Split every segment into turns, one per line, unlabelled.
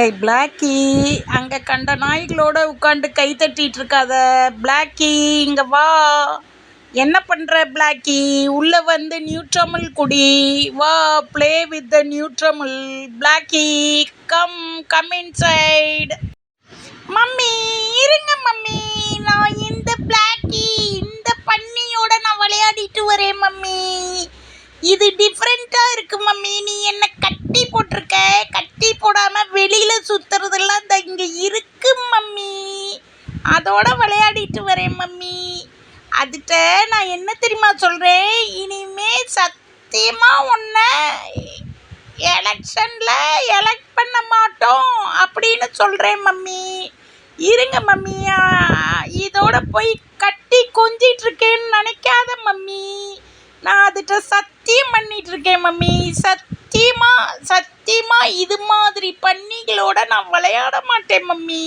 ஏய் பிளாக்கி அங்கே கண்ட நாய்களோட உட்காந்து கை தட்டிகிட்டு இருக்காத பிளாக்கி இங்கே வா. என்ன பண்ணுற பிளாக்கி உள்ளே வந்து நியூட்ரமல் குடி. வா play with the Nutramul Blackie come come inside mummy இருங்க மம்மி. நான் இந்த பிளாக்கி இந்த பன்னியோட நான் விளையாடிட்டு வரேன் மம்மி. இது டிஃப்ரெண்ட்டாக இருக்கு மம்மி. நீ என்ன கட்டி போட்டிருக்க கட்டி போடாமல் வெளியில் சுற்றுறதெல்லாம் இந்த இங்கே இருக்கு மம்மி அதோட விளையாடிட்டு வரேன் மம்மி. அதுகிட்ட நான் என்ன தெரியுமா சொல்கிறேன் இனிமே சத்தியமாக உன்னை எலெக்ஷனில் எலெக்ட் பண்ண மாட்டோம் அப்படின்னு சொல்கிறேன் மம்மி. இருங்க மம்மியா இதோட போய் கட்டி கொஞ்சிட்டு இருக்கேன்னு நினைக்காத மம்மி. நான் அதுகிட்ட சத்தியம் பண்ணிட்டு இருக்கேன் மம்மி. சத்தியமாக சத்தியமாக இது மாதிரி பன்னிகளோட நான் விளையாட மாட்டேன் மம்மி.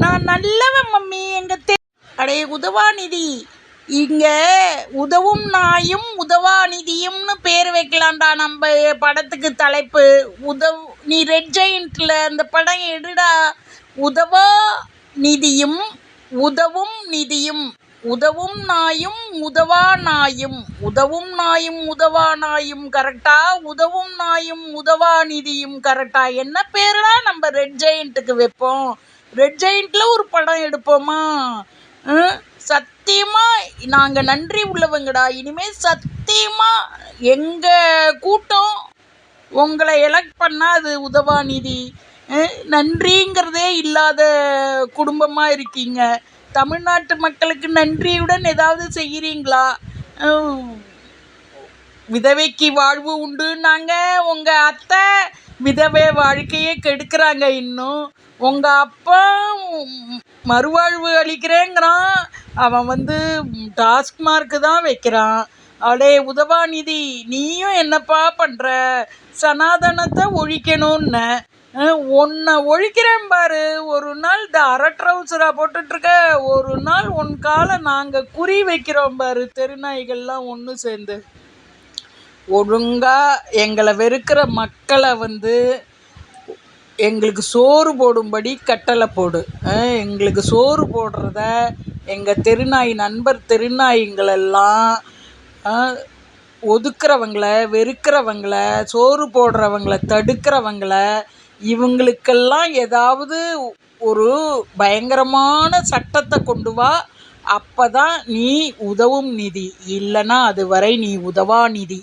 நான் நல்லவன் மம்மி எங்க தெ அடே உதவாநிதி இங்க உதவும் நாயும் உதவாநிதியும்னு பேர் வைக்கலாம்டா நம்ம படத்துக்கு தலைப்பு. உதவு நீ ரெட் ஜெயின்ட்ல அந்த படம் எடுடா. உதவா நிதியும் உதவும் நிதியும். உதவும் நாயும் உதவா நாயும். உதவும் நாயும் உதவா நாயும் கரெக்டா? உதவும் நாயும் உதவா நிதியும் கரெக்டா? என்ன பேருடா நம்ம ரெட் ஜெயிண்ட்டுக்கு வைப்போம்? ரெட் ஜெயிண்ட்ல ஒரு படம் எடுப்போமா? சத்தியமாக சத்தியமா நாங்கள் நன்றி உள்ளவங்கடா. இனிமே சத்தியமா எங்க கூட்டம் உங்களை எலெக்ட் பண்ணால் அது உதவாநிதி நன்றிங்கிறதே இல்லாத குடும்பமாக இருக்கீங்க. தமிழ்நாட்டு மக்களுக்கு நன்றியுடன் ஏதாவது செய்கிறீங்களா விதவைக்கு வாழ்வு உண்டுன்னாங்க உங்கள் அத்தை விதவை வாழ்க்கையே கெடுக்கிறாங்க இன்னும். உங்கள் அப்பா மறுவாழ்வு அளிக்கிறேங்கிறான். அவன் வந்து டாஸ்மார்க்கு தான் வைக்கிறான். அடே உதவாநிதி நீயும் என்னப்பா பண்ணுற சனாதனத்தை ஒழிக்கணும்னு. உன்னை ஒழிக்கிறேன் பாரு. ஒரு நாள் இந்த அரை ட்ரௌசராக போட்டுட்ருக்க. ஒரு நாள் உன் காலை நாங்கள் குறி வைக்கிறோம் பாரு. தெருநாய்கள்லாம் ஒன்று சேர்ந்து. ஒழுங்காக எங்களை வெறுக்கிற மக்களை வந்து எங்களுக்கு சோறு போடும்படி கட்டளை போடு. எங்களுக்கு சோறு போடுறத எங்கள் தெருநாய் நண்பர் தெருநாய்ங்களெல்லாம் ஒதுக்கிறவங்களை வெறுக்கிறவங்களை சோறு போடுறவங்களை தடுக்கிறவங்கள இவங்களுக்கெல்லாம் ஏதாவது ஒரு பயங்கரமான சட்டத்தை கொண்டு வா அப்போ தான் நீ உதவும் நிதி. இல்லைன்னா அதுவரை நீ உதவா நிதி.